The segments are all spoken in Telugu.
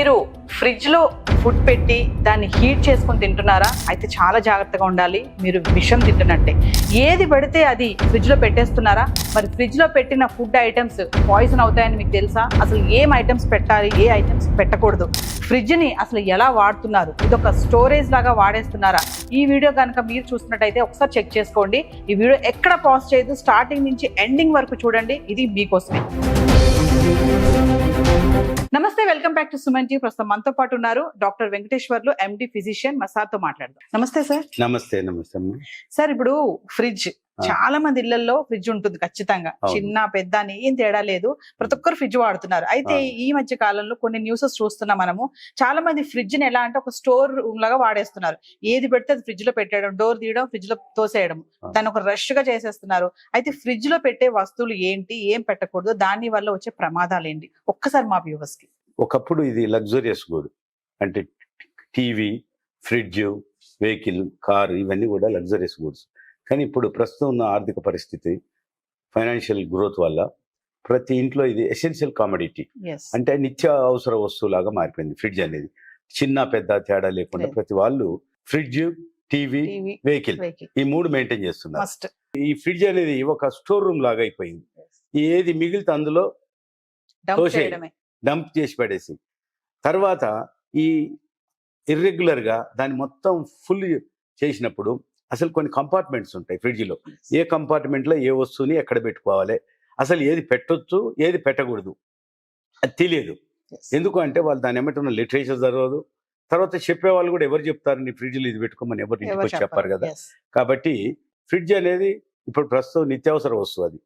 మీరు ఫ్రిడ్జ్లో ఫుడ్ పెట్టి దాన్ని హీట్ చేసుకొని తింటున్నారా? అయితే చాలా జాగ్రత్తగా ఉండాలి. మీరు విషం తింటున్నట్టే. ఏది పడితే అది ఫ్రిడ్జ్లో పెట్టేస్తున్నారా? మరి ఫ్రిడ్జ్లో పెట్టిన ఫుడ్ ఐటమ్స్ పాయిజన్ అవుతాయని మీకు తెలుసా? అసలు ఏం ఐటమ్స్ పెట్టాలి? ఏ ఐటమ్స్ పెట్టకూడదు? ఫ్రిడ్జ్ని అసలు ఎలా వాడుతున్నారు? ఇది ఒక స్టోరేజ్ లాగా వాడేస్తున్నారా? ఈ వీడియో కనుక మీరు చూసినట్టయితే ఒకసారి చెక్ చేసుకోండి. ఈ వీడియో ఎక్కడ పాజ్ చేయదు? స్టార్టింగ్ నుంచి ఎండింగ్ వరకు చూడండి. ఇది మీకోసమే. నమస్తే welcome back to Suman TV. ప్రస్తుతం మనతో పాటు ఉన్నారు డాక్టర్ వెంకటేశ్వర్లు ఎండి ఫిజిషియన్ మసార్తో మాట్లాడదాం. నమస్తే సార్. నమస్తే నమస్తే సార్ ఇప్పుడు ఫ్రిడ్జ్ చాలా మంది ఇళ్ళలో ఫ్రిడ్జ్ ఉంటుంది ఖచ్చితంగా. చిన్న పెద్ద అని ఏం తేడా లేదు. ప్రతి ఒక్కరు ఫ్రిడ్జ్ వాడుతున్నారు. అయితే. ఈ మధ్య కాలంలో కొన్ని న్యూసెస్ చూస్తున్నాం మనము. చాలా మంది ఫ్రిడ్జ్ని ఎలా అంటే ఒక స్టోర్ రూమ్ లాగా వాడేస్తున్నారు. ఏది పెడితే అది ఫ్రిడ్జ్లో పెట్టేయడం డోర్ తీయడం ఫ్రిడ్జ్లో తోసేయడం. దాన్ని ఒక రష్గా చేసేస్తున్నారు. అయితే ఫ్రిడ్జ్లో పెట్టే వస్తువులు ఏంటి ఏం పెట్టకూడదు దాని వల్ల వచ్చే ప్రమాదాలు ఏంటి? ఒక్కసారి మా వ్యూవర్స్కి. ఒకప్పుడు ఇది లగ్జరియస్ గుడ్. అంటే టీవీ ఫ్రిడ్జ్ వెహికల్ కారు ఇవన్నీ కూడా లగ్జరియస్ గుడ్స్. కానీ ఇప్పుడు ప్రస్తుతం ఉన్న ఆర్థిక పరిస్థితి ఫైనాన్షియల్ గ్రోత్ వల్ల ప్రతి ఇంట్లో ఇది ఎసెన్షియల్ కామడిటీ. అంటే నిత్య అవసర వస్తువులాగా మారిపోయింది ఫ్రిడ్జ్ అనేది. చిన్న పెద్ద తేడా లేకుండా. ప్రతి వాళ్ళు ఫ్రిడ్జ్ టీవీ వెహికల్ ఈ మూడు మెయింటైన్ చేస్తున్నారు. ఈ ఫ్రిడ్జ్ అనేది ఒక స్టోర్ రూమ్ లాగా అయిపోయింది. ఏది మిగిలితే అందులో డంప్ చేసి పడేసి. తర్వాత ఈ ఇర్రెగ్యులర్గా దాన్ని మొత్తం ఫుల్ చేసినప్పుడు అసలు కొన్ని కంపార్ట్మెంట్స్ ఉంటాయి ఫ్రిడ్జ్లో. ఏ కంపార్ట్మెంట్లో ఏ వస్తువుని ఎక్కడ పెట్టుకోవాలి? అసలు ఏది పెట్టొచ్చు ఏది పెట్టకూడదు? అది తెలియదు. ఎందుకు అంటే వాళ్ళు దాని ఏమంటున్న లిటరేచర్ చదవదు. తర్వాత చెప్పే వాళ్ళు కూడా ఎవరు చెప్తారు? నీ ఫ్రిడ్జ్లో ఇది పెట్టుకోమని ఎవరు ఇంటికి వచ్చి చెప్పారు. కదా. కాబట్టి ఫ్రిడ్జ్ అనేది ఇప్పుడు ప్రస్తుతం నిత్యావసర వస్తువు అది.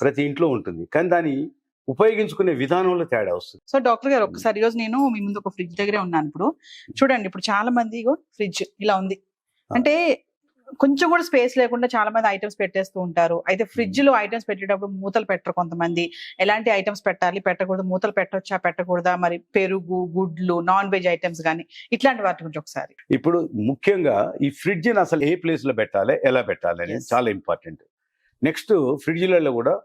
ప్రతి ఇంట్లో ఉంటుంది. కానీ దాన్ని ఉపయోగించుకునే విధానంలో తేడా వస్తుంది. సో డాక్టర్ గారు ఒక్కసారి ఈ రోజు నేను మీ ముందు ఒక ఫ్రిడ్జ్ దగ్గరే ఉన్నాను ఇప్పుడు. చూడండి ఇప్పుడు చాలా మంది ఫ్రిడ్జ్ ఇలా ఉంది. అంటే కొంచెం కూడా స్పేస్ లేకుండా చాలా మంది ఐటమ్స్ పెట్టేస్తూ ఉంటారు. అయితే ఫ్రిడ్జ్లో ఐటమ్స్ పెట్టేటప్పుడు మూతలు పెట్టరు కొంతమంది. ఎలాంటి ఐటమ్స్ పెట్టాలి? పెట్టకూడదు. మూతలు పెట్టొచ్చా? పెట్టకూడదా? మరి పెరుగు గుడ్లు నాన్ వెజ్ ఐటమ్స్ కానీ ఇట్లాంటి వాటి గురించి ఒకసారి. ఇప్పుడు ముఖ్యంగా ఈ ఫ్రిడ్జ్ని అసలు ఏ ప్లేస్లో పెట్టాలి? ఎలా పెట్టాలి? అనేది Yes. చాలా ఇంపార్టెంట్. నెక్స్ట్ ఫ్రిడ్జ్లలో కూడా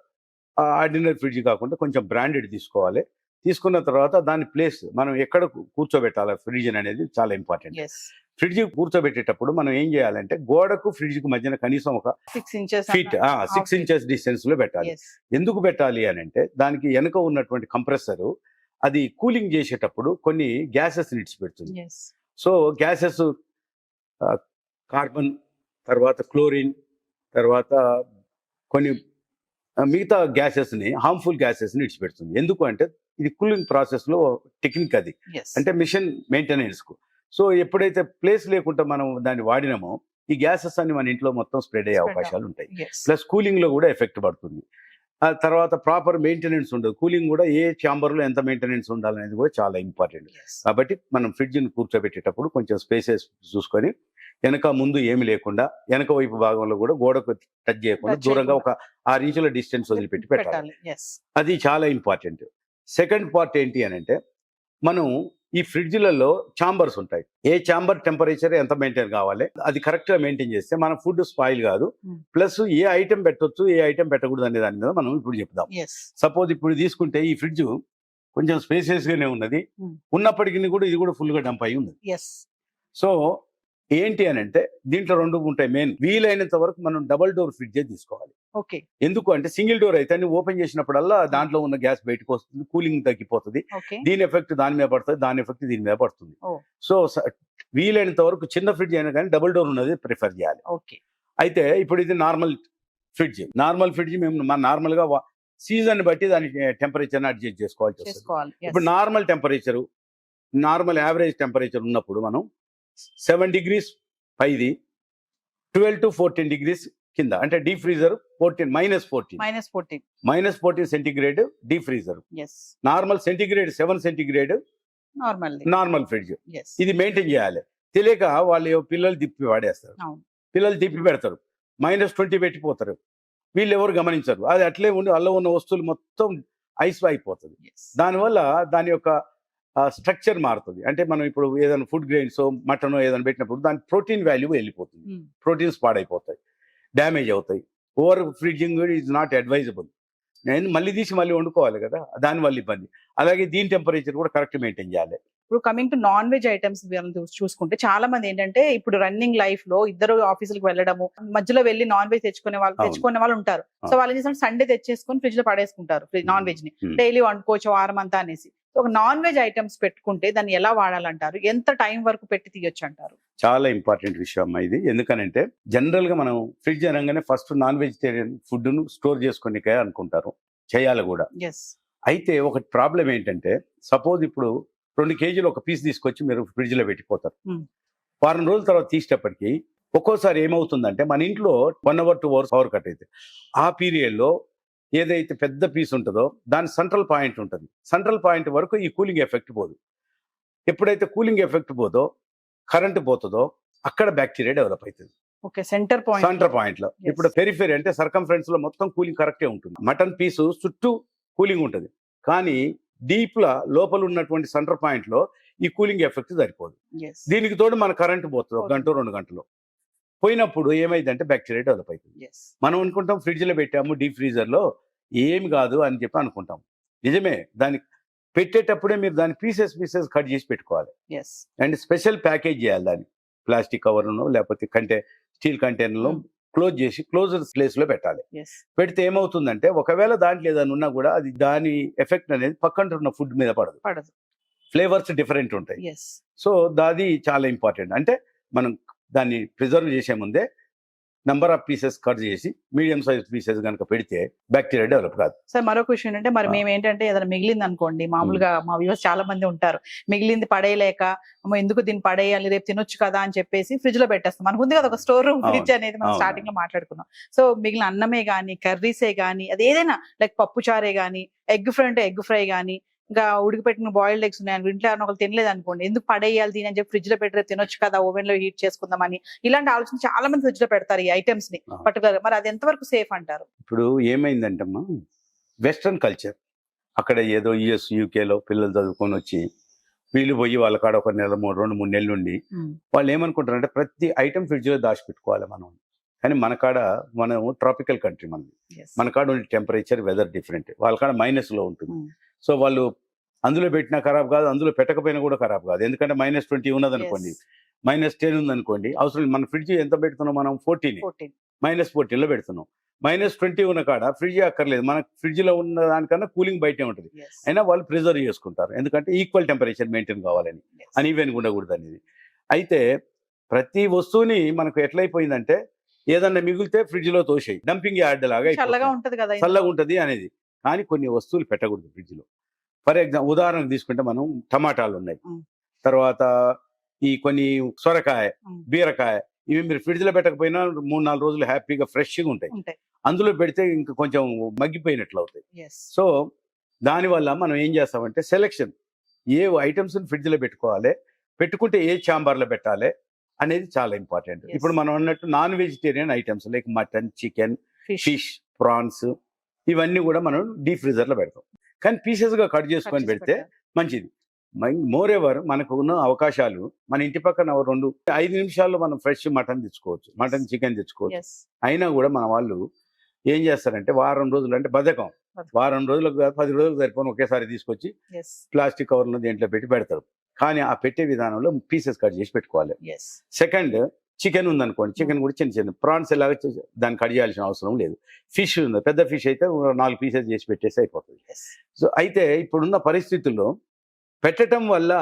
ఆర్డినరీ ఫ్రిడ్జ్ కాకుండా కొంచెం బ్రాండెడ్ తీసుకోవాలి. తీసుకున్న తర్వాత దాని ప్లేస్ మనం ఎక్కడ కూర్చోబెట్టాలి ఫ్రిడ్జ్ అనేది చాలా ఇంపార్టెంట్. ఫ్రిడ్జ్ కూర్చోబెట్టేటప్పుడు మనం ఏం చేయాలంటే గోడకు ఫ్రిడ్జ్కు మధ్యన కనీసం ఒక six inches feet six inches డిస్టెన్స్లో పెట్టాలి. ఎందుకు పెట్టాలి అని అంటే దానికి వెనుక ఉన్నటువంటి కంప్రెసర్ అది కూలింగ్ చేసేటప్పుడు కొన్ని గ్యాసెస్ పెడుతుంది. సో గ్యాసెస్ కార్బన్ తర్వాత క్లోరిన్ తర్వాత కొన్ని మిగతా గ్యాసెస్ని హార్మ్ఫుల్ గ్యాసెస్ని విడిచిపెడుతుంది. ఎందుకు అంటే ఇది కూలింగ్ ప్రాసెస్లో టెక్నిక్ అది. అంటే మిషన్ మెయింటెనెన్స్కు సో ఎప్పుడైతే ప్లేస్ లేకుండా మనం దాన్ని వాడినామో ఈ గ్యాసెస్ అన్ని మన ఇంట్లో మొత్తం స్ప్రెడ్ అయ్యే అవకాశాలు ఉంటాయి. ప్లస్ కూలింగ్లో కూడా ఎఫెక్ట్ పడుతుంది. ఆ తర్వాత ప్రాపర్ మెయింటెనెన్స్ ఉండదు. కూలింగ్ కూడా ఏ ఛాంబర్లో ఎంత మెయింటెనెన్స్ ఉండాలనేది కూడా చాలా ఇంపార్టెంట్. కాబట్టి మనం ఫ్రిడ్జ్ని కూర్చోబెట్టేటప్పుడు కొంచెం స్పేసెస్ చూసుకొని వెనక ముందు ఏమి లేకుండా వెనక వైపు భాగంలో కూడా గోడకు టచ్ చేయకుండా దూరంగా. ఒక ఆరు ఇంచుల డిస్టెన్స్ వదిలిపెట్టి పెట్టాలి. అది చాలా ఇంపార్టెంట్. సెకండ్ పార్ట్ ఏంటి అని అంటే మనం ఈ ఫ్రిడ్జ్లలో ఛాంబర్స్ ఉంటాయి. ఏ ఛాంబర్ టెంపరేచర్ ఎంత మెయింటైన్ కావాలి? అది కరెక్ట్గా మెయింటైన్ చేస్తే మన ఫుడ్ స్పాయిల్ కాదు. ప్లస్ ఏ ఐటెం పెట్టొచ్చు ఏ ఐటెం పెట్టకూడదు అనే దాని మీద మనం ఇప్పుడు చెప్దాం. సపోజ్ ఇప్పుడు తీసుకుంటే ఈ ఫ్రిడ్జ్ కొంచెం స్పేసియస్ గానే ఉన్నది. ఉన్నప్పటికీ కూడా ఇది కూడా ఫుల్గా డంప్ అయి ఉంది సో ఏంటి అని అంటే దీంట్లో రెండు ఉంటాయి మెయిన్. వీలైనంత వరకు మనం డబల్ డోర్ ఫ్రిడ్జే తీసుకోవాలి. ఓకే. ఎందుకు అంటే సింగిల్ డోర్ అయితే ఓపెన్ చేసినప్పుడల్లా దాంట్లో ఉన్న గ్యాస్ బయటకు వస్తుంది కూలింగ్ తగ్గిపోతుంది. దీని ఎఫెక్ట్ దాని మీద పడుతుంది దాని ఎఫెక్ట్ దీని మీద పడుతుంది. సో వీలైనంత వరకు చిన్న ఫ్రిడ్జ్ అయినా కానీ డబుల్ డోర్ ఉన్నది ప్రిఫర్ చేయాలి. ఓకే. అయితే ఇప్పుడు ఇది నార్మల్ ఫ్రిడ్జ్. నార్మల్ ఫ్రిడ్జ్ మేము మన నార్మల్గా సీజన్ బట్టి దాని టెంపరేచర్ అడ్జస్ట్ చేసుకోవాల్సి వస్తుంది. ఇప్పుడు normal temperature normal average temperature ఉన్నప్పుడు మనం సెవెన్ డిగ్రీస్ పైది ట్వెల్వ్ టు ఫోర్టీన్ డిగ్రీస్ కింద. అంటే deep freezer fourteen minus fourteen. Minus fourteen. Minus fourteen centigrade deep freezer. Normal centigrade seven centigrade normal normal fridge. ఇది మెయింటైన్ చేయాలి. తెలియక వాళ్ళు పిల్లలు తిప్పి వాడేస్తారు. పిల్లలు తిప్పి పెడతారు. మైనస్ ట్వంటీ పెట్టిపోతారు. వీళ్ళు ఎవరు గమనించరు. అది అట్లే ఉండి అల్ల ఉన్న వస్తువులు మొత్తం ఐస్ అయిపోతుంది. దానివల్ల దాని యొక్క స్ట్రక్చర్ మారుతుంది. అంటే మనం ఇప్పుడు ఏదైనా ఫుడ్ గ్రెయిన్స్ మటన్ ఏదైనా పెట్టినప్పుడు దాని ప్రోటీన్ వాల్యూ వెళ్ళిపోతుంది. ప్రోటీన్స్ పాడైపోతాయి. డ్యామేజ్ అవుతాయి. Over fridging is not advisable. నేను మళ్ళీ తీసి మళ్ళీ వండుకోవాలి కదా దాని వల్ల ఇబ్బంది. అలాగే దీని టెంపరేచర్ కూడా కరెక్ట్ మెయింటైన్ చేయాలి. ఇప్పుడు coming to non veg items చూసుకుంటే చాలా మంది ఏంటంటే ఇప్పుడు రన్నింగ్ లైఫ్లో ఇద్దరు ఆఫీసులకు వెళ్ళడము మధ్యలో వెళ్ళి నాన్ వెజ్ తెచ్చుకునే వాళ్ళు. తెచ్చుకునే వాళ్ళు ఉంటారు. సో. వాళ్ళు ఏం చేస్తారు? సండే తెచ్చేసుకొని ఫ్రిడ్జ్లో పడేసుకుంటారు నాన్ వెజ్ని. డైలీ వండుకోవచ్చు వారం అంతా అనేసి. ఒక నాన్ వెజ్ ఐటమ్స్ పెట్టుకుంటే దాన్ని ఎలా వాడాలంటారు? ఎంత టైం వరకు పెట్టి తీయొచ్చు అంటారు? చాలా ఇంపార్టెంట్ విషయం అమ్మా ఇది. ఎందుకనంటే జనరల్గా మనం ఫ్రిడ్జ్ అనగానే ఫస్ట్ నాన్ వెజిటేరియన్ ఫుడ్ను స్టోర్ చేసుకునికే అనుకుంటారు. చేయాలి కూడా. ఎస్ అయితే ఒక ప్రాబ్లం ఏంటంటే సపోజ్ ఇప్పుడు రెండు కేజీలు ఒక పీస్ తీసుకొచ్చి మీరు ఫ్రిడ్జ్లో పెట్టిపోతారు. వారం రోజుల తర్వాత తీసేటప్పటికి ఒక్కోసారి ఏమవుతుందంటే మన ఇంట్లో one hour two hours power cut అయితే ఆ పీరియడ్లో ఏదైతే పెద్ద పీస్ ఉంటుందో దాని సెంట్రల్ పాయింట్ ఉంటుంది. సెంట్రల్ పాయింట్ వరకు ఈ కూలింగ్ ఎఫెక్ట్ పోదు. ఎప్పుడైతే కూలింగ్ ఎఫెక్ట్ పోదో కరెంట్ పోతుందో అక్కడ బ్యాక్టీరియా డెవలప్ అవుతుంది ఓకే సెంటర్ పాయింట్. సెంటర్ పాయింట్లో. ఇప్పుడు పెరిఫెరీ అంటే సర్కంఫరెన్స్లో మొత్తం కూలింగ్ కరెక్టే ఉంటుంది మటన్ పీసు చుట్టూ కూలింగ్ ఉంటుంది. కానీ డీప్ లా లోపల ఉన్నటువంటి సెంటర్ పాయింట్లో ఈ కూలింగ్ ఎఫెక్ట్ సరిపోదు. దీనికి తోడు మన కరెంట్ పోతుంది ఒక గంట రెండు గంటలు. పోయినప్పుడు ఏమైందంటే బ్యాక్టీరియా డెవలప్ అవుతుంది మనం అనుకుంటాం ఫ్రిడ్జ్లో పెట్టాము డీప్ ఫ్రీజర్లో ఏమి కాదు అని చెప్పి అనుకుంటాం. నిజమే దానికి పెట్టేటప్పుడే మీరు దాని పీసెస్ పీసెస్ కట్ చేసి పెట్టుకోవాలి. అండ్ స్పెషల్ ప్యాకేజ్ చేయాలి దాన్ని. ప్లాస్టిక్ కవర్ను లేకపోతే కంటే స్టీల్ కంటైనర్లో Hmm. క్లోజ్ చేసి క్లోజర్ ప్లేస్లో పెట్టాలి. పెడితే ఏమవుతుందంటే ఒకవేళ దాంట్లో ఏదైనా ఉన్నా కూడా అది దాని ఎఫెక్ట్ అనేది పక్కన ఉన్న ఫుడ్ మీద పడదు. పడదు. ఫ్లేవర్స్ డిఫరెంట్ ఉంటాయి. సో దాది చాలా ఇంపార్టెంట్. అంటే మనం దాన్ని ప్రిజర్వ్ చేసే ముందే నంబర్ ఆఫ్ పీసెస్ కట్ చేసి మీడియం సైజ్ పీసెస్ కనుక పెడితే బ్యాక్టీరియా డెవలప్ కాదు సార్ మరొక విషయం ఏంటంటే మరి. మేము ఏంటంటే ఏదైనా మిగిలింది అనుకోండి మామూలుగా మా వ్యూవర్స్ చాలా మంది ఉంటారు మిగిలింది పడేయలేక ఎందుకు దీన్ని పడేయాలి రేపు తినొచ్చు కదా అని చెప్పేసి ఫ్రిడ్జ్లో పెట్టేస్తాం మనకు ఉంది కదా ఒక స్టోర్ రూమ్. ఫ్రిడ్జ్ అనేది మనం. స్టార్టింగ్లో మాట్లాడుకున్నాం సో మిగిలిన అన్నమే గానీ కర్రీసే గానీ అది ఏదైనా లైక్ పప్పు చారే గానీ ఎగ్ ఫ్రై అంటే ఎగ్ ఫ్రై గానీ ఇంకా ఉడికిపెట్టిన బాయిల్డ్ ఎగ్స్ ఉన్నాయి ఇంట్లో ఎవరైనా ఒకరు తినలేదు అనుకోండి ఎందుకు పడేయాలి దీని అని చెప్పి ఫ్రిడ్జ్లో పెట్టి తినొచ్చు కదా ఓవెన్లో హీట్ చేసుకుందామని. ఇలాంటి ఆలోచన చాలా మంది ఫ్రిడ్జ్లో పెడతారు ఈ ఐటమ్స్ని. పర్టికులర్ మరి అది ఎంతవరకు సేఫ్ అంటారు? ఇప్పుడు ఏమైందంటమ్మా వెస్ట్రన్ కల్చర్ అక్కడ ఏదో యుఎస్ యూకేలో పిల్లలు చదువుకొని వచ్చి వీళ్ళు పోయి వాళ్ళ కాడ ఒక నెల మూడు రెండు మూడు నెలలు ఉండి వాళ్ళు ఏమనుకుంటారంటే ప్రతి ఐటమ్ ఫ్రిడ్జ్లో దాచిపెట్టుకోవాలి మనం. కానీ మన కాడ మనం ట్రాపికల్ కంట్రీ మనది. మన కాడ ఉండే టెంపరేచర్ వెదర్ డిఫరెంట్ వాళ్ళ కాడ మైనస్లో ఉంటుంది. సో వాళ్ళు అందులో పెట్టినా ఖరాబ్ కాదు అందులో పెట్టకపోయినా కూడా ఖరాబ్ కాదు. ఎందుకంటే మైనస్ ట్వంటీ ఉన్నది అనుకోండి Yes. మైనస్ టెన్ ఉంది అనుకోండి అవసరం. మన ఫ్రిడ్జ్ ఎంత పెడుతున్నాం మనం? ఫోర్టీన్. 14. మైనస్ ఫోర్టీన్లో పెడుతున్నాం. మైనస్ ట్వంటీ ఉన్న కాడ ఫ్రిడ్జ్ అక్కర్లేదు. మన ఫ్రిడ్జ్లో ఉన్న దానికన్నా కూలింగ్ బయటే ఉంటుంది. అయినా వాళ్ళు ప్రిజర్వ్ చేసుకుంటారు. ఎందుకంటే ఈక్వల్ టెంపరేచర్ మెయింటైన్ కావాలని. Yes. అన్ఈవెన్గా ఉండకూడదు అనేది అయితే ప్రతి వస్తువుని మనకు ఎట్లయిపోయిందంటే ఏదన్నా మిగిలితే ఫ్రిడ్జ్లో తోసేయి. డంపింగ్ యార్డ్ లాగా చల్లగా అయిపోతుంది. ఉంటది కదా చల్లగా ఉంటుంది అనేది. కానీ కొన్ని వస్తువులు పెట్టకూడదు ఫ్రిడ్జ్లో. ఫర్ ఎగ్జాంపుల్ ఉదాహరణకు తీసుకుంటే మనం టమాటాలు ఉన్నాయి. తర్వాత ఈ కొన్ని సొరకాయ. బీరకాయ ఇవి మీరు ఫ్రిడ్జ్లో పెట్టకపోయినా మూడు నాలుగు రోజులు హ్యాపీగా ఫ్రెష్గా ఉంటాయి. ఉంటాయి. అందులో పెడితే ఇంకా కొంచెం మగ్గిపోయినట్లు అవుతాయి సో దానివల్ల మనం ఏం చేస్తామంటే సెలెక్షన్. ఏ ఐటమ్స్ ఫ్రిడ్జ్లో పెట్టుకోవాలి పెట్టుకుంటే ఏ ఛాంబర్లో పెట్టాలి అనేది చాలా ఇంపార్టెంట్. ఇప్పుడు మనం అన్నట్టు non vegetarian items like mutton chicken fish. Fish prawns ఇవన్నీ కూడా మనం డీప్ ఫ్రీజర్లో పెడతాం. కానీ పీసెస్గా కట్ చేసుకొని పెడితే మంచిది. మోర్ ఎవర్ మనకు ఉన్న అవకాశాలు మన ఇంటి పక్కన రెండు ఐదు నిమిషాల్లో మనం ఫ్రెష్ మటన్ తెచ్చుకోవచ్చు. మటన్ చికెన్ తెచ్చుకోవచ్చు. అయినా కూడా మన వాళ్ళు ఏం చేస్తారంటే వారం రోజులు అంటే బద్ధకం. వారం రోజులకు కాదు, పది రోజులకు సరిపోను ఒకేసారి తీసుకొచ్చి ప్లాస్టిక్ కవర్లో దేంట్లో పెట్టి పెడతారు. కానీ ఆ పెట్టే విధానంలో పీసెస్ కట్ చేసి పెట్టుకోవాలి. సెకండ్ చికెన్ ఉందనుకోండి చికెన్ కూడా చిన్న చిన్న ప్రాన్స్ ఎలాగ దాన్ని కట్ చేయాల్సిన అవసరం లేదు. ఫిష్ ఉంది పెద్ద ఫిష్ అయితే నాలుగు పీసెస్ చేసి పెట్టేసి అయిపోతుంది. సో అయితే ఇప్పుడున్న పరిస్థితుల్లో పెట్టడం వల్ల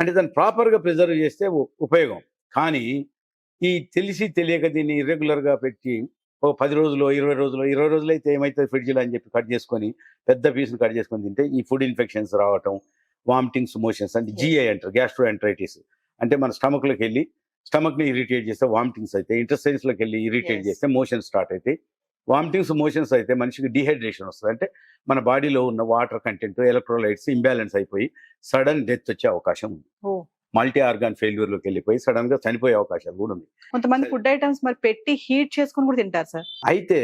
అంటే దాన్ని ప్రాపర్గా ప్రిజర్వ్ చేస్తే ఉపయోగం. కానీ ఈ తెలిసి తెలియక దీన్ని ఇర్రెగ్యులర్గా పెట్టి ఒక పది రోజులు ఇరవై రోజులు ఇరవై రోజులు అయితే ఏమవుతుంది ఫ్రిడ్జ్లో అని చెప్పి కట్ చేసుకొని పెద్ద పీసులు కట్ చేసుకొని తింటే ఈ ఫుడ్ ఇన్ఫెక్షన్స్ రావటం వామిటింగ్స్ మోషన్స్ అంటే జిఐ అంటారు గ్యాస్ట్రో ఎంట్రైటిస్ అంటే మన స్టమక్లోకి వెళ్ళి స్టమక్ని ఇరిటేట్ చేస్తే వామిటింగ్స్ అయితే ఇంటెస్టైన్స్లోకి వెళ్ళి ఇరిటేట్. చేస్తే మోషన్ స్టార్ట్ అయితే వామిటింగ్స్ మోషన్స్ అయితే మనిషికి డిహైడ్రేషన్ వస్తుంది. అంటే మన బాడీలో ఉన్న వాటర్ కంటెంట్ ఎలక్ట్రోలైట్స్ ఇంబ్యాలెన్స్ అయిపోయి సడన్ డెత్ వచ్చే అవకాశం ఉంది. మల్టీ ఆర్గాన్ ఫెయిల్యూర్లోకి వెళ్ళిపోయి సడన్గా చనిపోయే అవకాశాలు కూడా ఉంది కొంతమంది ఫుడ్ ఐటమ్స్ మరి పెట్టి హీట్ చేసుకుని కూడా తింటారు సార్. అయితే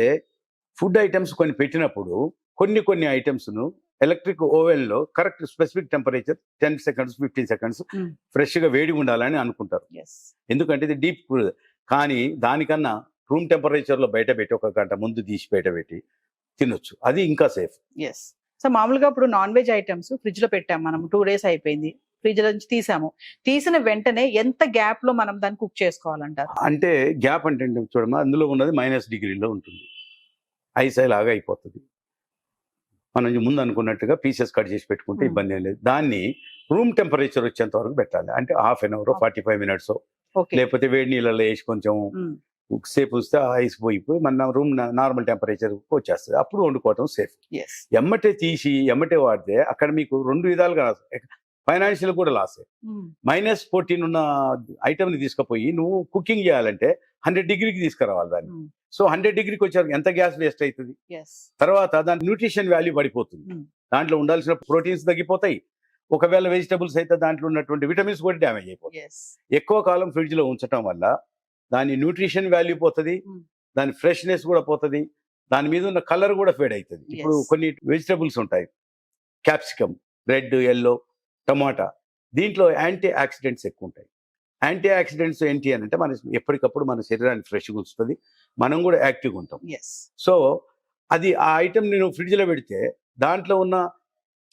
ఫుడ్ ఐటమ్స్ కొన్ని పెట్టినప్పుడు కొన్ని కొన్ని ఐటమ్స్ను ఎలక్ట్రిక్ ఓవెన్లో correct specific temperature ten seconds fifteen seconds Mm. ఫ్రెష్గా వేడి ఉండాలని అనుకుంటారు. ఎస్ ఎందుకంటే ఇది డీప్ కానీ దానికన్నా రూమ్ టెంపరేచర్లో బయట పెట్టి ఒక గంట ముందు తీసి బయట పెట్టి తినొచ్చు. అది ఇంకా సేఫ్. ఎస్ సో మామూలుగా ఇప్పుడు నాన్ వెజ్ ఐటమ్స్ ఫ్రిడ్జ్లో పెట్టాం మనం. టూ డేస్ అయిపోయింది. ఫ్రిడ్జ్ నుంచి తీసాము. తీసిన వెంటనే ఎంత గ్యాప్లో మనం దాన్ని కుక్ చేసుకోవాలంటారు? అంటే గ్యాప్ అంటే ఏంటి చూడమ్మా. అందులో ఉన్నది మైనస్ డిగ్రీలో ఉంటుంది. ఐస్ లాగా అయిపోతుంది. మనం ముందు అనుకున్నట్టుగా పీసెస్ కట్ చేసి పెట్టుకుంటే Hmm. ఇబ్బంది ఏం లేదు. దాన్ని రూమ్ టెంపరేచర్ వచ్చేంత వరకు పెట్టాలి. అంటే half an hour. Forty five minutes okay లేకపోతే వేడి నీళ్ళలో వేసి కొంచెం సేపు వస్తే ఐస్ పోయిపోయి మన రూమ్ నార్మల్ టెంపరేచర్ వచ్చేస్తుంది. అప్పుడు వండుకోవటం సేఫ్ ఎమ్మటే తీసి ఎమ్మటే వాడితే అక్కడ మీకు రెండు విధాలుగా ఫైనాన్షియల్ కూడా లాసే మైనస్ ఫోర్టీన్ ఉన్న ఐటమ్ని తీసుకుపోయి నువ్వు కుకింగ్ చేయాలంటే హండ్రెడ్ డిగ్రీకి తీసుకురావాలి దాన్ని. Hmm. సో హండ్రెడ్ డిగ్రీకి వచ్చారు ఎంత గ్యాస్ వేస్ట్ అవుతుంది? తర్వాత దాని న్యూట్రిషన్ వాల్యూ పడిపోతుంది. Hmm. దాంట్లో ఉండాల్సిన ప్రోటీన్స్ తగ్గిపోతాయి. ఒకవేళ వెజిటబుల్స్ అయితే దాంట్లో ఉన్నటువంటి విటమిన్స్ కూడా డ్యామేజ్ అయిపోతాయి. ఎక్కువ కాలం ఫ్రిడ్జ్లో ఉంచడం వల్ల దాని న్యూట్రిషన్ వాల్యూ పోతుంది Hmm. దాని ఫ్రెష్నెస్ కూడా పోతుంది దాని మీద ఉన్న కలర్ కూడా ఫేడ్ అవుతుంది. ఇప్పుడు. కొన్ని వెజిటబుల్స్ ఉంటాయి. Capsicum red yellow tomato. దీంట్లో యాంటీ ఆక్సిడెంట్స్ ఎక్కువ ఉంటాయి. యాంటీ ఆక్సిడెంట్స్ ఏంటి అని అంటే మన ఎప్పటికప్పుడు మన శరీరాన్ని ఫ్రెష్గా ఉంచుతుంది. మనం కూడా యాక్టివ్గా ఉంటాం. సో అది ఆ ఐటమ్ నేను ఫ్రిడ్జ్లో పెడితే దాంట్లో ఉన్న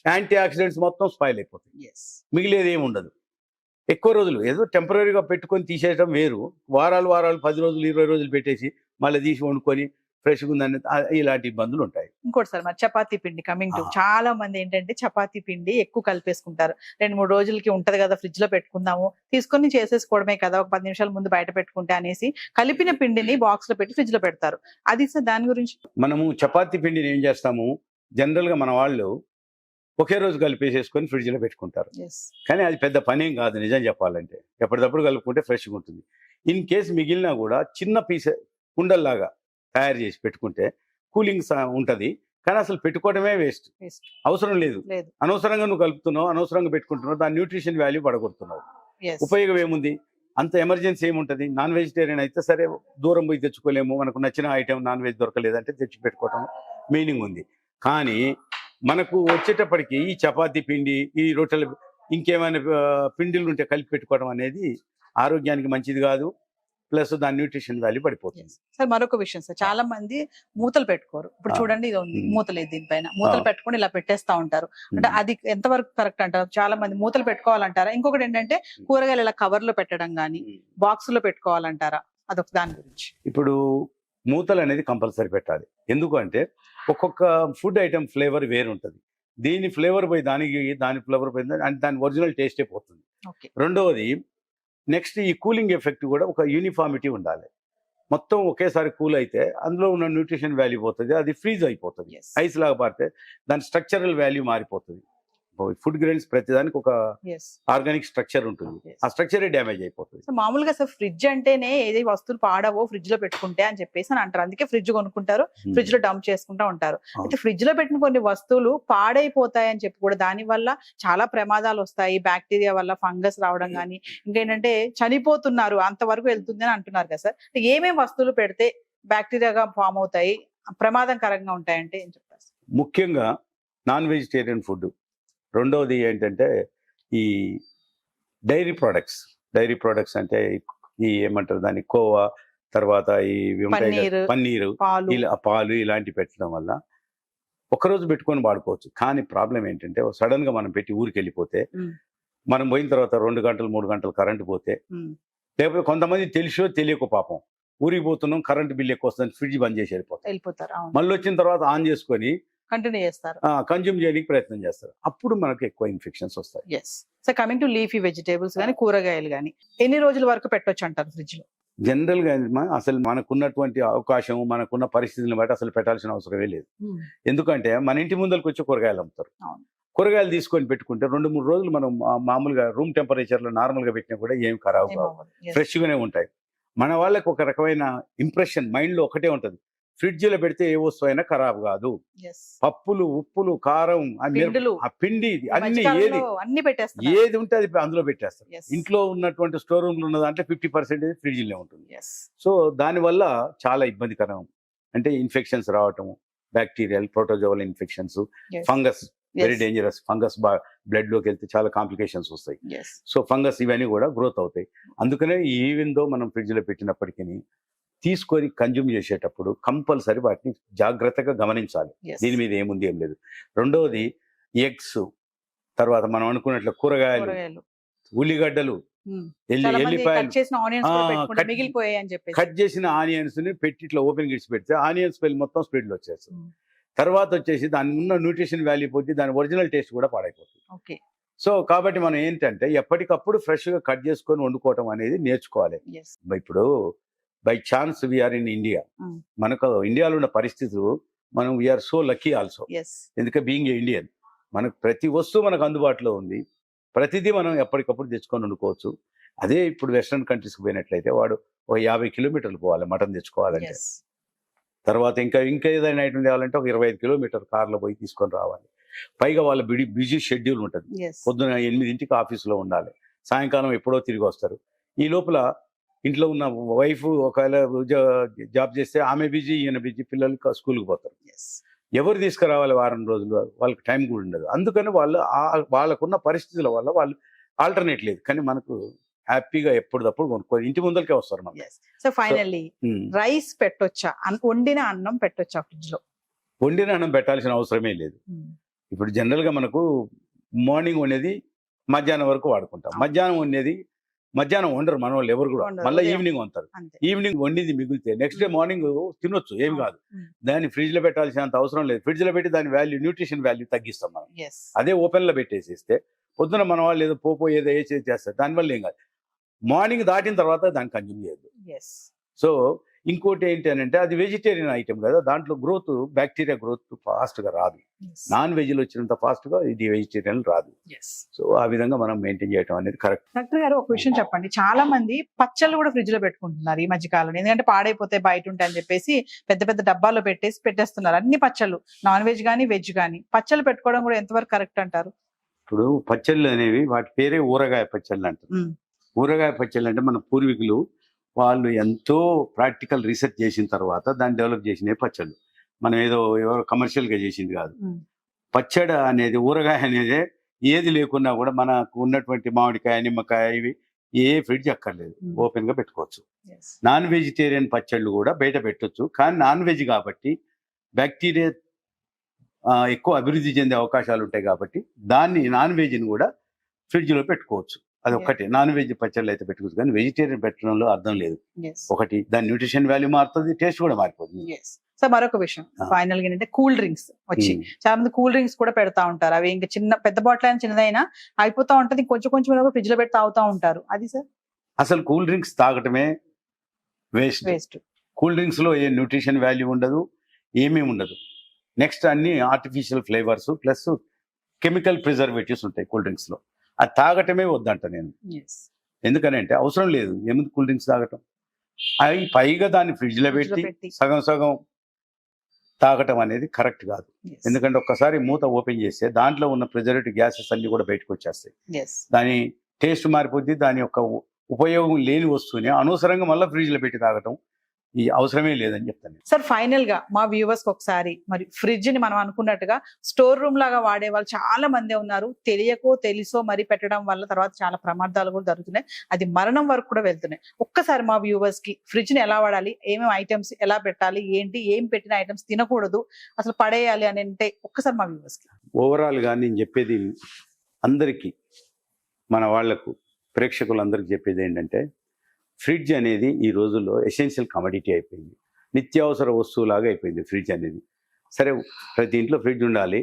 యాంటీ ఆక్సిడెంట్స్ మొత్తం స్పాయిల్ అయిపోతాయి. ఎస్ మిగిలేది ఏమి ఉండదు. ఎక్కువ రోజులు ఏదో టెంపరీగా పెట్టుకొని తీసేయడం వేరు. వారాలు వారాలు పది రోజులు ఇరవై రోజులు పెట్టేసి మళ్ళీ తీసి వండుకొని ఫ్రెష్గా ఉందని ఇలాంటి ఇబ్బందులు ఉంటాయి. ఇంకోటి సార్ మరి చపాతీ పిండి కమింగ్ టు. చాలా మంది ఏంటంటే చపాతీ పిండి ఎక్కువ కలిపేసుకుంటారు. రెండు మూడు రోజులకి ఉంటది కదా ఫ్రిడ్జ్లో పెట్టుకుందాము. తీసుకొని చేసేసుకోవడమే కదా ఒక పది నిమిషాల ముందు బయట పెట్టుకుంటే అనేసి కలిపిన పిండిని బాక్స్లో పెట్టి ఫ్రిడ్జ్లో పెడతారు. అది సార్ దాని గురించి? మనము చపాతీ పిండిని ఏం చేస్తాము? జనరల్గా మన వాళ్ళు ఒకే రోజు కలిపేసేసుకొని ఫ్రిడ్జ్లో పెట్టుకుంటారు. కానీ అది పెద్ద పనేం కాదు నిజం చెప్పాలంటే. ఎప్పటికప్పుడు కలుపుకుంటే ఫ్రెష్గా ఉంటుంది. ఇన్ కేస్ మిగిలినా కూడా చిన్న పీస్ కుండల్లాగా తయారు చేసి పెట్టుకుంటే కూలింగ్ ఉంటుంది. కానీ అసలు పెట్టుకోవడమే వేస్ట్. అవసరం లేదు. అనవసరంగా నువ్వు కలుపుతున్నావు అనవసరంగా పెట్టుకుంటున్నావు దాని న్యూట్రిషన్ వాల్యూ పడగొడుతున్నావు. ఉపయోగం ఏముంది? అంత ఎమర్జెన్సీ ఏముంటుంది? నాన్ వెజిటేరియన్ అయితే సరే దూరం పోయి తెచ్చుకోలేము మనకు నచ్చిన ఐటెం నాన్ వెజ్ దొరకలేదంటే తెచ్చి పెట్టుకోవటం మీనింగ్ ఉంది. కానీ మనకు వచ్చేటప్పటికి ఈ చపాతీ పిండి ఈ రొట్టెల ఇంకేమైనా పిండిలు ఉంటే కలిపి పెట్టుకోవడం అనేది ఆరోగ్యానికి మంచిది కాదు. ప్లస్ దాని న్యూట్రిషన్ వాల్యూ పడిపోతుంది. సార్ మరొక విషయం సార్. చాలా మంది మూతలు పెట్టుకోరు. ఇప్పుడు. చూడండి ఇది ఉంది. ఉమ్. మూత లేదు దీనిపైన. మూతలు. పెట్టుకొని ఇలా పెట్టేస్తా ఉంటారు. అంటే అది ఎంతవరకు కరెక్ట్ అంటారు? చాలా మంది మూతలు పెట్టుకోవాలంటారా? ఇంకొకటి ఏంటంటే కూరగాయలు ఇలా కవర్లో పెట్టడం గానీ బాక్స్లో పెట్టుకోవాలంటారా? అదొక దాని గురించి. ఇప్పుడు మూతలు అనేది కంపల్సరీ పెట్టాలి. ఎందుకు అంటే ఒక్కొక్క ఫుడ్ ఐటమ్ ఫ్లేవర్ వేరు ఉంటుంది దీని ఫ్లేవర్ పోయి దానికి దాని ఫ్లేవర్ పోయి దాని- అంటే దాని ఒరిజినల్ టేస్టే పోతుంది. రెండవది నెక్స్ట్ ఈ కూలింగ్ ఎఫెక్ట్ కూడా ఒక యూనిఫామిటీ ఉండాలి. మొత్తం ఒకేసారి కూల్ అయితే అందులో ఉన్న న్యూట్రిషన్ వాల్యూ పోతుంది అది ఫ్రీజ్ అయిపోతుంది. ఐస్ లాగా పారితే దాని స్ట్రక్చరల్ వాల్యూ మారిపోతుంది. ఫుడ్ గ్రెయిన్స్ ప్రతిదానికి ఒక ఆర్గానిక్ స్ట్రక్చర్ ఉంటుంది. ఆ స్ట్రక్చరే డ్యామేజ్ అయిపోతుంది. మామూలుగా సార్ ఫ్రిడ్జ్ అంటేనే ఏది వస్తువులు పాడవో ఫ్రిడ్జ్లో పెట్టుకుంటే అని చెప్పేసి అని అంటారు. అందుకే ఫ్రిడ్జ్ కొనుక్కుంటారు ఫ్రిడ్జ్లో డంప్ చేసుకుంటా ఉంటారు. అయితే ఫ్రిడ్జ్లో పెట్టిన కొన్ని వస్తువులు పాడైపోతాయి అని చెప్పి కూడా దాని వల్ల చాలా ప్రమాదాలు వస్తాయి. బ్యాక్టీరియా వల్ల ఫంగస్ రావడం కానీ ఇంకేంటంటే చనిపోతున్నారు అంతవరకు వెళ్తుంది అని అంటున్నారు కదా సార్. ఏమేమి వస్తువులు పెడితే బ్యాక్టీరియాగా ఫామ్ అవుతాయి? ప్రమాదకరంగా ఉంటాయంటే ఏం చెప్తారు? ముఖ్యంగా నాన్ వెజిటేరియన్ ఫుడ్ రెండవది ఏంటంటే ఈ డైరీ ప్రొడక్ట్స్ డైరీ ప్రొడక్ట్స్ అంటే ఈ ఏమంటారు దాన్ని కోవా తర్వాత ఈ పన్నీరు, ఇలా పాలు ఇలాంటివి పెట్టడం వల్ల ఒకరోజు పెట్టుకొని వాడుకోవచ్చు. కానీ ప్రాబ్లం ఏంటంటే సడన్గా మనం పెట్టి ఊరికి వెళ్ళిపోతే. మనం పోయిన తర్వాత రెండు గంటలు మూడు గంటలు కరెంట్ పోతే లేకపోతే కొంతమంది తెలిసో తెలియక పాపం ఊరికి పోతున్నాం కరెంట్ బిల్ ఎక్కువ వస్తుంది ఫ్రిడ్జ్ బంద్ చేసి వెళ్ళిపోతాం. వెళ్ళిపోతారు. మళ్ళీ వచ్చిన తర్వాత ఆన్ చేసుకొని కంటిన్యూ చేస్తారు. కన్జ్యూమ్ చేయడానికి ప్రయత్నం చేస్తారు. అప్పుడు మనకు ఎక్కువ ఇన్ఫెక్షన్స్ వస్తాయి. Yes so coming to leafy vegetables కానీ కూరగాయలు కానీ ఎన్ని రోజుల వరకు పెట్టొచ్చు అంటారు ఫ్రిడ్జ్లో? జనరల్గా అసలు మనకున్నటువంటి అవకాశం మనకున్న పరిస్థితులను బట్టి అసలు పెట్టాల్సిన అవసరమే లేదు. ఎందుకంటే మన ఇంటి ముందరికి వచ్చి కూరగాయలు అమ్ముతారు. కూరగాయలు తీసుకొని పెట్టుకుంటే రెండు మూడు రోజులు మనం మామూలుగా రూమ్ టెంపరేచర్లో నార్మల్గా పెట్టినా కూడా ఏం ఖరాబ్ కావు. ఏమవ్వదు. Yes. ఫ్రెష్ గానే ఉంటాయి. మన వాళ్ళకి ఒక రకమైన ఇంప్రెషన్ మైండ్లో ఒకటే ఉంటది. ఫ్రిడ్జ్లో పెడితే ఏ వస్తువు అయినా ఖరాబ్ కాదు. పప్పులు ఉప్పులు కారం ఆ పిండి అన్ని ఏది అన్ని పెట్టేస్తున్నారు. ఏది ఉంటే అది అందులో పెట్టేస్తారు. ఇంట్లో ఉన్నటువంటి స్టోర్ రూమ్లో ఉన్న దాంట్లో ఫిఫ్టీ పర్సెంటేజ్ ఫ్రిడ్జ్లో ఉంటుంది. సో దానివల్ల చాలా ఇబ్బందికరం. అంటే ఇన్ఫెక్షన్స్ రావటము bacterial protozoal infections fungus very dangerous fungus బ్లడ్లోకి వెళ్తే చాలా కాంప్లికేషన్స్ వస్తాయి. సో ఫంగస్ ఇవన్నీ కూడా గ్రోత్ అవుతాయి. అందుకనే ఈవెన్ దో మనం ఫ్రిడ్జ్లో పెట్టినప్పటికీ తీసుకొని కన్జ్యూమ్ చేసేటప్పుడు కంపల్సరీ వాటిని జాగ్రత్తగా గమనించాలి. దీని మీద ఏముంది ఏం లేదు. రెండవది ఎగ్స్ తర్వాత మనం అనుకున్నట్లు కూరగాయలు ఉల్లిగడ్డలు ఎల్లిపాయలు. కట్ చేసిన ఆనియన్స్ ఆనియన్స్ని పెట్టి ఇట్లా ఓపెన్ గిడిచి పెడితే ఆనియన్ స్మెల్ మొత్తం స్ప్రెడ్ వచ్చేస్తుంది. తర్వాత వచ్చేసి దాని ఉన్న న్యూట్రిషన్ వాల్యూ పోతే దాని ఒరిజినల్ టేస్ట్ కూడా పాడైపోతుంది. సో కాబట్టి మనం ఏంటంటే ఎప్పటికప్పుడు ఫ్రెష్గా కట్ చేసుకొని వండుకోవటం అనేది నేర్చుకోవాలి. ఇప్పుడు by chance we're in India. మనకు ఇండియాలో ఉన్న పరిస్థితులు మనం వీఆర్ సో లక్కీ ఆల్సో. ఎందుకంటే బీయింగ్ ఇండియన్ మనకు ప్రతి వస్తువు మనకు అందుబాటులో ఉంది. ప్రతిదీ మనం ఎప్పటికప్పుడు తెచ్చుకొని వండుకోవచ్చు. అదే ఇప్పుడు వెస్ట్రన్ కంట్రీస్కి పోయినట్లయితే వాడు ఒక యాభై కిలోమీటర్లు పోవాలి మటన్ తెచ్చుకోవాలంటే. తర్వాత ఇంకా ఇంకా ఏదైనా ఐటమ్ తేవాలంటే ఒక ఇరవై ఐదు కిలోమీటర్ కార్లో పోయి తీసుకొని రావాలి. పైగా వాళ్ళ బిడి బిజీ షెడ్యూల్ ఉంటుంది. పొద్దున ఎనిమిదింటికి ఆఫీస్లో ఉండాలి. సాయంకాలం ఎప్పుడో తిరిగి వస్తారు. ఈ లోపల ఇంట్లో ఉన్న వైఫ్ ఒకవేళ జాబ్ చేస్తే ఆమె బిజీ ఈయన బిజీ పిల్లలు స్కూల్కి పోతారు. ఎవరు తీసుకురావాలి వారం రోజులు? వాళ్ళకి టైం కూడా ఉండదు. అందుకని వాళ్ళు వాళ్ళకున్న పరిస్థితుల వల్ల వాళ్ళు ఆల్టర్నేట్ లేదు. కానీ మనకు హ్యాపీగా ఎప్పటికప్పుడు కొనుక్కో ఇంటి ముందరికే వస్తారు ఎస్ సో ఫైనల్లీ. రైస్ పెట్టొచ్చా? వండిన అన్నం పెట్టొచ్చా ఫ్రిడ్జ్లో వండిన అన్నం పెట్టాల్సిన అవసరమే లేదు. ఇప్పుడు జనరల్గా మనకు మార్నింగ్ వండేది మధ్యాహ్నం వరకు వాడుకుంటాం. మధ్యాహ్నం వండేది మధ్యాహ్నం వండరు మన వాళ్ళు ఎవరు కూడా. మళ్ళీ. ఈవినింగ్ అంతే. ఈవినింగ్ వండింది మిగిలితే నెక్స్ట్ డే మార్నింగ్ తినొచ్చు ఏం కాదు. దాన్ని ఫ్రిడ్జ్లో పెట్టాల్సినంత అవసరం లేదు. ఫ్రిడ్జ్లో పెట్టి దాని వాల్యూ న్యూట్రిషన్ వాల్యూ తగ్గిస్తాం మనం. అదే ఓపెన్లో పెట్టేసిస్తే పొద్దున మన వాళ్ళు ఏదో పోపో ఏదో ఏ చేసి చేస్తారు దానివల్ల ఏం కాదు. మార్నింగ్ దాటిన తర్వాత దాన్ని కన్జ్యూమ్ చేయొద్దు. ఎస్ సో ఇంకోటి ఏంటి అని అంటే అది వెజిటేరియన్ ఐటమ్ కదా దాంట్లో గ్రోత్ బ్యాక్టీరియా గ్రోత్ ఫాస్ట్గా రాదు నాన్ వెజ్లో వచ్చినంత ఫాస్ట్గా ఇది వెజిటేరియన్ రాదు. సో ఆ విధంగా మనం మెయింటైన్ చేయడం అనేది కరెక్ట్ డాక్టర్ గారు ఒక విషయం చెప్పండి. చాలా మంది పచ్చళ్ళు కూడా ఫ్రిడ్జ్లో పెట్టుకుంటున్నారు ఈ మధ్య కాలంలో. ఎందుకంటే పాడైపోతే బయట ఉంటాయి అని చెప్పేసి పెద్ద పెద్ద డబ్బాల్లో పెట్టేసి పెట్టేస్తున్నారు. అన్ని పచ్చళ్ళు నాన్ వెజ్ కానీ వెజ్ కానీ పచ్చళ్ళు పెట్టుకోవడం కూడా ఎంతవరకు కరెక్ట్ అంటారు? ఇప్పుడు పచ్చళ్ళు అనేవి వాటి పేరే ఊరగాయ పచ్చళ్ళు అంటారు. ఊరగాయ పచ్చళ్ళు అంటే మన పూర్వీకులు వాళ్ళు ఎంతో ప్రాక్టికల్ రీసెర్చ్ చేసిన తర్వాత దాన్ని డెవలప్ చేసిన పచ్చళ్ళు మనం ఏదో ఎవరో కమర్షియల్గా చేసింది కాదు. పచ్చడి అనేది ఊరగాయ అనేది ఏది లేకున్నా కూడా మనకు ఉన్నటువంటి మామిడికాయ నిమ్మకాయ ఇవి ఏ ఫ్రిడ్జ్ అక్కర్లేదు మ్మ్. ఓపెన్గా పెట్టుకోవచ్చు. నాన్ వెజిటేరియన్ పచ్చళ్ళు కూడా బయట పెట్టొచ్చు కానీ నాన్ వెజ్ కాబట్టి బ్యాక్టీరియా ఎక్కువ అభివృద్ధి చెందే అవకాశాలు ఉంటాయి కాబట్టి దాన్ని నాన్ వెజ్ని కూడా ఫ్రిడ్జ్లో పెట్టుకోవచ్చు అది ఒక్కటి. నాన్ వెజ్ పచ్చళ్ళు అయితే పెట్టుకోవచ్చు కానీ వెజిటేరియన్ పెట్టడంలో అర్థం లేదు. ఒకటి దాని న్యూట్రిషన్ వాల్యూ మారుతుంది టేస్ట్ కూడా మారిపోతుంది. Yes. సో మరొక విషయం. ఫైనల్గా ఏంటంటే కూల్ డ్రింక్స్ వచ్చి. ఉమ్. చాలా మంది కూల్ డ్రింక్స్ కూడా పెడతా ఉంటారు. అవి ఇంకా చిన్న పెద్ద బాటిల్ అయినా చిన్నదైనా అయిపోతా ఉంటది. కొంచెం కొంచెం ఫ్రిడ్జ్లో పెట్టి తాగుతా ఉంటారు. అది సార్? అసలు కూల్ డ్రింక్స్ తాగటమే వేస్ట్. వేస్ట్ కూల్ డ్రింక్స్లో ఏ న్యూట్రిషన్ వాల్యూ ఉండదు ఏమీ ఉండదు. నెక్స్ట్ అన్ని artificial flavours plus chemical preservatives ఉంటాయి కూల్ డ్రింక్స్లో. అది తాగటమే వద్దంట నేను. ఎందుకనంటే అవసరం లేదు. ఏముంది కూల్ డ్రింక్స్ తాగటం? అవి పైగా దాన్ని ఫ్రిడ్జ్లో Fridge లో పెట్టి. సగం సగం తాగటం అనేది కరెక్ట్ కాదు. ఎందుకంటే ఒక్కసారి మూత ఓపెన్ చేస్తే దాంట్లో ఉన్న ప్రిజర్వేటివ్ గ్యాసెస్ అన్ని కూడా బయటకు వచ్చేస్తాయి. దాని టేస్ట్ మారిపోద్ది దాని యొక్క ఉపయోగం లేని వస్తువుని అనవసరంగా మళ్ళీ ఫ్రిడ్జ్లో పెట్టి తాగటం ఈ అవసరమే లేదని చెప్తాను. సార్ ఫైనల్గా మా వ్యూవర్స్ ఒకసారి మరి ఫ్రిడ్జ్ని మనం అనుకున్నట్టుగా స్టోర్ రూమ్ లాగా వాడే వాళ్ళు చాలా మంది ఉన్నారు. తెలియకో తెలుసో మరి పెట్టడం వల్ల తర్వాత చాలా ప్రమాదాలు కూడా జరుగుతున్నాయి. అది మరణం వరకు కూడా వెళ్తున్నాయి. ఒక్కసారి మా వ్యూవర్స్కి ఫ్రిడ్జ్ని ఎలా వాడాలి? ఏమేమి ఐటమ్స్ ఎలా పెట్టాలి? ఏంటి? ఏం పెట్టిన ఐటమ్స్ తినకూడదు? అసలు పడేయాలి అని అంటే ఒక్కసారి మా వ్యూవర్స్కి. ఓవరాల్గా నేను చెప్పేది అందరికీ మన వాళ్ళకు ప్రేక్షకులందరికీ చెప్పేది ఏంటంటే ఫ్రిడ్జ్ అనేది ఈ రోజుల్లో ఎసెన్షియల్ కమోడిటీ అయిపోయింది. నిత్యావసర వస్తువులాగా అయిపోయింది ఫ్రిడ్జ్ అనేది. సరే ప్రతి ఇంట్లో ఫ్రిడ్జ్ ఉండాలి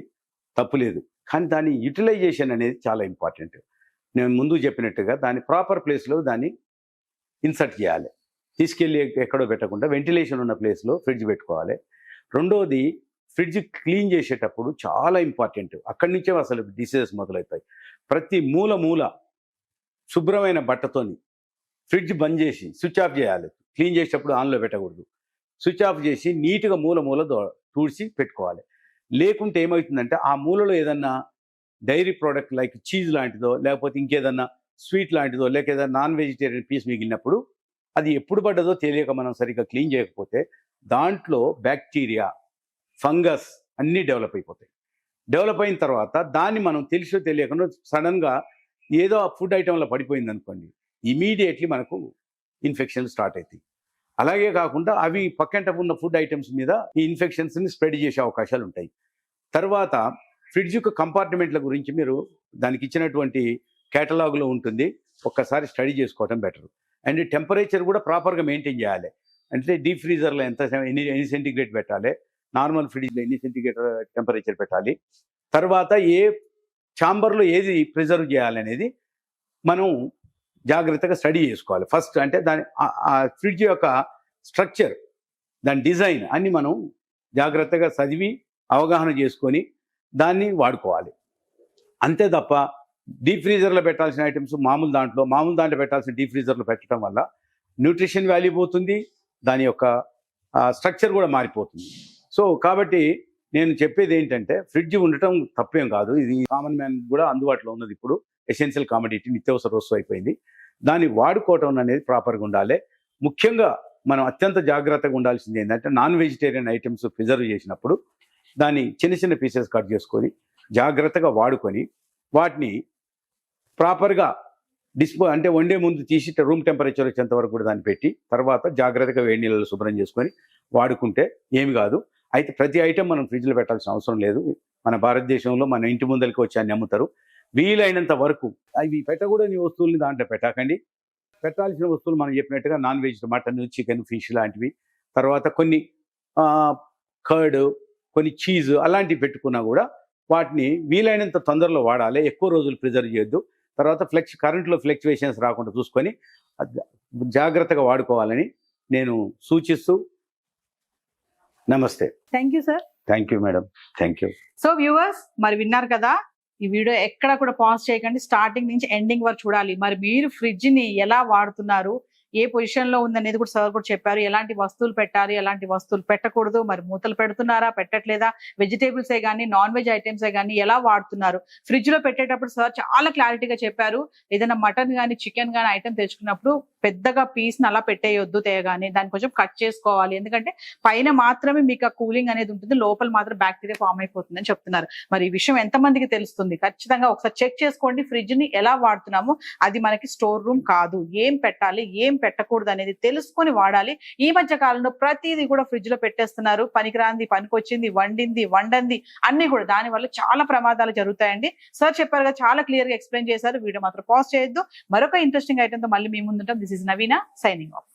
తప్పులేదు కానీ దాని యూటిలైజేషన్ అనేది చాలా ఇంపార్టెంట్ నేను ముందు చెప్పినట్టుగా దాని ప్రాపర్ ప్లేస్లో దాన్ని ఇన్సర్ట్ చేయాలి. తీసుకెళ్ళి ఎక్కడో పెట్టకుండా వెంటిలేషన్ ఉన్న ప్లేస్లో ఫ్రిడ్జ్ పెట్టుకోవాలి. రెండోది ఫ్రిడ్జ్ క్లీన్ చేసేటప్పుడు చాలా ఇంపార్టెంట్ అక్కడి నుంచే అసలు డిసీజెస్ మొదలవుతాయి. ప్రతి మూల మూల శుభ్రమైన బట్టతోని ఫ్రిడ్జ్ బంద్ చేసి స్విచ్ ఆఫ్ చేయాలి. క్లీన్ చేసేటప్పుడు ఆన్లో పెట్టకూడదు. స్విచ్ ఆఫ్ చేసి నీట్గా మూల మూల దో- తుడిచి పెట్టుకోవాలి. లేకుంటే ఏమవుతుందంటే ఆ మూలలో ఏదన్నా డైరీ ప్రోడక్ట్ లైక్ చీజ్ లాంటిదో లేకపోతే ఇంకేదన్నా స్వీట్ లాంటిదో లేక ఏదైనా నాన్ వెజిటేరియన్ పీస్ మిగిలినప్పుడు అది ఎప్పుడు పడ్డదో తెలియక మనం సరిగ్గా క్లీన్ చేయకపోతే దాంట్లో బ్యాక్టీరియా ఫంగస్ అన్నీ డెవలప్ అయిపోతాయి. డెవలప్ అయిన తర్వాత దాన్ని మనం తెలిసో తెలియకుండా సడన్గా ఏదో ఆ ఫుడ్ ఐటెంలో పడిపోయింది అనుకోండి ఇమీడియట్లీ మనకు ఇన్ఫెక్షన్ స్టార్ట్ అవుతాయి అలాగే కాకుండా అవి పక్కంట ఉన్న ఫుడ్ ఐటమ్స్ మీద ఈ ఇన్ఫెక్షన్స్ని స్ప్రెడ్ చేసే అవకాశాలు ఉంటాయి. తర్వాత ఫ్రిడ్జ్ యొక్క కంపార్ట్మెంట్ల గురించి మీరు దానికి ఇచ్చినటువంటి కేటలాగ్లో ఉంటుంది. ఒక్కసారి స్టడీ చేసుకోవటం బెటర్. అండ్ టెంపరేచర్ కూడా ప్రాపర్గా మెయింటైన్ చేయాలి. అంటే డీప్ ఫ్రీజర్లో ఎంత ఎన్ని ఎన్ని సెంటిగ్రేడ్ పెట్టాలి? నార్మల్ ఫ్రిడ్జ్లో ఎన్ని సెంటిగ్రేడ్ టెంపరేచర్ పెట్టాలి? తర్వాత ఏ ఛాంబర్లో ఏది ప్రిజర్వ్ చేయాలి అనేది మనం జాగ్రత్తగా స్టడీ చేసుకోవాలి. ఫస్ట్ అంటే దాని ఆ- ఫ్రిడ్జ్ యొక్క స్ట్రక్చర్ దాని డిజైన్ అన్ని మనం జాగ్రత్తగా చదివి అవగాహన చేసుకొని దాన్ని వాడుకోవాలి. అంతే తప్ప డీప్ ఫ్రీజర్లో పెట్టాల్సిన ఐటమ్స్ మామూలు దాంట్లో మామూలు దాంట్లో పెట్టాల్సిన డీప్ ఫ్రీజర్లో పెట్టడం వల్ల న్యూట్రిషన్ వాల్యూ పోతుంది దాని యొక్క స్ట్రక్చర్ కూడా మారిపోతుంది. సో కాబట్టి నేను చెప్పేది ఏంటంటే ఫ్రిడ్జ్ ఉండటం తప్పేం కాదు. ఇది కామన్ మ్యాన్ కూడా అందుబాటులో ఉన్నది ఇప్పుడు. ఎసెన్షియల్ కామోడిటీ నిత్యావసర వస్తువు అయిపోయింది. దాన్ని వాడుకోవటం అనేది ప్రాపర్గా ఉండాలి. ముఖ్యంగా మనం అత్యంత జాగ్రత్తగా ఉండాల్సింది ఏంటంటే నాన్ వెజిటేరియన్ ఐటమ్స్ ప్రిజర్వ్ చేసినప్పుడు దాన్ని చిన్న చిన్న పీసెస్ కట్ చేసుకొని జాగ్రత్తగా వాడుకొని వాటిని ప్రాపర్గా డిస్పో అంటే వండే ముందు తీసి రూమ్ టెంపరేచర్ వచ్చేంత వరకు కూడా దాన్ని పెట్టి తర్వాత జాగ్రత్తగా వేడి నీళ్ళలో శుభ్రం చేసుకొని వాడుకుంటే ఏమి కాదు. అయితే ప్రతి ఐటెం మనం ఫ్రిడ్జ్లో పెట్టాల్సిన అవసరం లేదు. మన భారతదేశంలో మన ఇంటి ముందరికి వచ్చి అన్ని అమ్ముతారు. వీలైనంత వరకు. అవి పెట్టకూడని వస్తువుల్ని దాంట్లో పెట్టకండి. పెట్టాల్సిన వస్తువులు మనం చెప్పినట్టుగా non veg mutton chicken fish లాంటివి. తర్వాత కొన్ని కర్డ్ కొన్ని చీజ్ అలాంటివి పెట్టుకున్నా కూడా వాటిని వీలైనంత తొందరలో వాడాలి. ఎక్కువ రోజులు ప్రిజర్వ్ చేయొద్దు. తర్వాత ఫ్లెక్స్ కరెంట్లో ఫ్లక్చువేషన్స్ రాకుండా చూసుకొని జాగ్రత్తగా వాడుకోవాలని నేను సూచిస్తూ నమస్తే. Thank you sir. Thank you madam. Thank you so viewers మరి విన్నారు కదా ఈ వీడియో ఎక్కడ కూడా పాజ్ చేయకండి. స్టార్టింగ్ నుంచి ఎండింగ్ వరకు చూడాలి. మరి మీరు ఫ్రిడ్జ్ని ఎలా వాడుతున్నారు? ఏ పొజిషన్లో ఉందనేది కూడా సార్ కూడా చెప్పారు. ఎలాంటి వస్తువులు పెట్టాలి ఎలాంటి వస్తువులు పెట్టకూడదు మరి మూతలు పెడుతున్నారా పెట్టట్లేదా వెజిటేబుల్స్ ఏ కానీ నాన్ వెజ్ ఐటమ్స్ ఏ కానీ ఎలా వాడుతున్నారు? ఫ్రిడ్జ్లో పెట్టేటప్పుడు సార్ చాలా క్లారిటీగా చెప్పారు. ఏదైనా మటన్ కానీ చికెన్ కానీ ఐటమ్ తెచ్చుకున్నప్పుడు పెద్దగా పీస్ని అలా పెట్టేయొద్దు తేయగానే దాన్ని కొంచెం కట్ చేసుకోవాలి. ఎందుకంటే పైన మాత్రమే మీకు ఆ కూలింగ్ అనేది ఉంటుంది లోపల మాత్రం బ్యాక్టీరియా ఫామ్ అయిపోతుంది అని చెప్తున్నారు. మరి ఈ విషయం ఎంతమందికి తెలుస్తుంది? ఖచ్చితంగా ఒకసారి చెక్ చేసుకోండి ఫ్రిడ్జ్ని ఎలా వాడుతున్నాము? అది మనకి స్టోర్ రూమ్ కాదు. ఏం పెట్టాలి ఏం పెట్టకూడదు అనేది తెలుసుకొని వాడాలి. ఈ మధ్య కాలంలో ప్రతిదీ కూడా ఫ్రిడ్జ్లో పెట్టేస్తున్నారు. పనికిరాంది పనికొచ్చింది వండింది వండంది అన్ని కూడా. దాని వల్ల చాలా ప్రమాదాలు జరుగుతాయండి. సార్ చెప్పారు చాలా క్లియర్గా ఎక్స్ప్లెయిన్ చేశారు. వీడియో మాత్రం పాజ్ చేయొద్దు. మరొక ఇంట్రెస్టింగ్ ఐటమ్తో మళ్ళీ మీ ముందుంటాం. This is Naveena signing off.